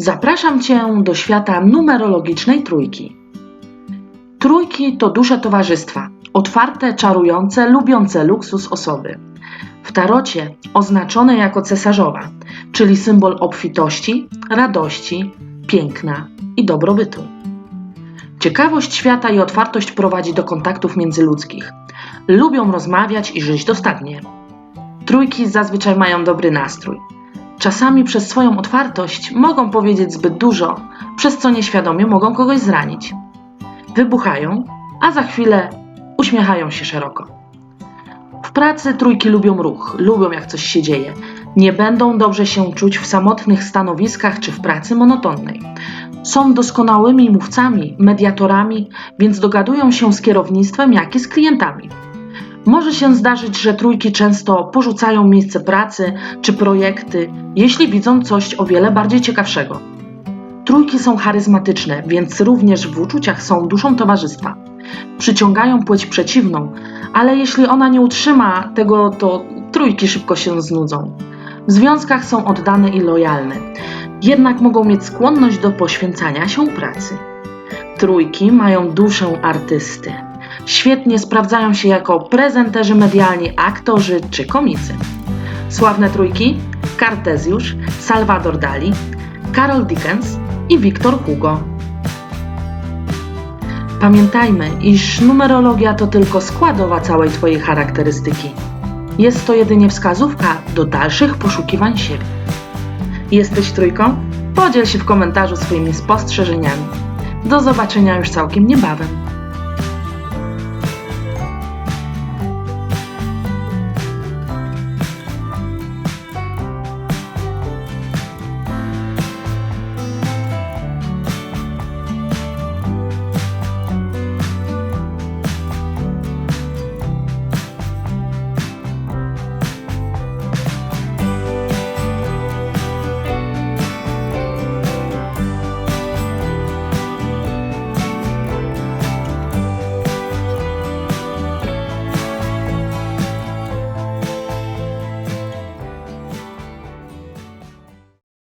Zapraszam Cię do świata numerologicznej trójki. Trójki to dusze towarzystwa, otwarte, czarujące, lubiące luksus osoby. W tarocie oznaczone jako cesarzowa, czyli symbol obfitości, radości, piękna i dobrobytu. Ciekawość świata i otwartość prowadzi do kontaktów międzyludzkich. Lubią rozmawiać i żyć dostatnie. Trójki zazwyczaj mają dobry nastrój. Czasami przez swoją otwartość mogą powiedzieć zbyt dużo, przez co nieświadomie mogą kogoś zranić. Wybuchają, a za chwilę uśmiechają się szeroko. W pracy trójki lubią ruch, lubią jak coś się dzieje. Nie będą dobrze się czuć w samotnych stanowiskach czy w pracy monotonnej. Są doskonałymi mówcami, mediatorami, więc dogadują się z kierownictwem, jak i z klientami. Może się zdarzyć, że trójki często porzucają miejsce pracy czy projekty, jeśli widzą coś o wiele bardziej ciekawszego. Trójki są charyzmatyczne, więc również w uczuciach są duszą towarzystwa. Przyciągają płeć przeciwną, ale jeśli ona nie utrzyma tego, to trójki szybko się znudzą. W związkach są oddane i lojalne, jednak mogą mieć skłonność do poświęcania się pracy. Trójki mają duszę artysty. Świetnie sprawdzają się jako prezenterzy medialni, aktorzy czy komicy. Sławne trójki: Kartezjusz, Salvador Dali, Carol Dickens i Victor Hugo. Pamiętajmy, iż numerologia to tylko składowa całej Twojej charakterystyki. Jest to jedynie wskazówka do dalszych poszukiwań siebie. Jesteś trójką? Podziel się w komentarzu swoimi spostrzeżeniami. Do zobaczenia już całkiem niebawem.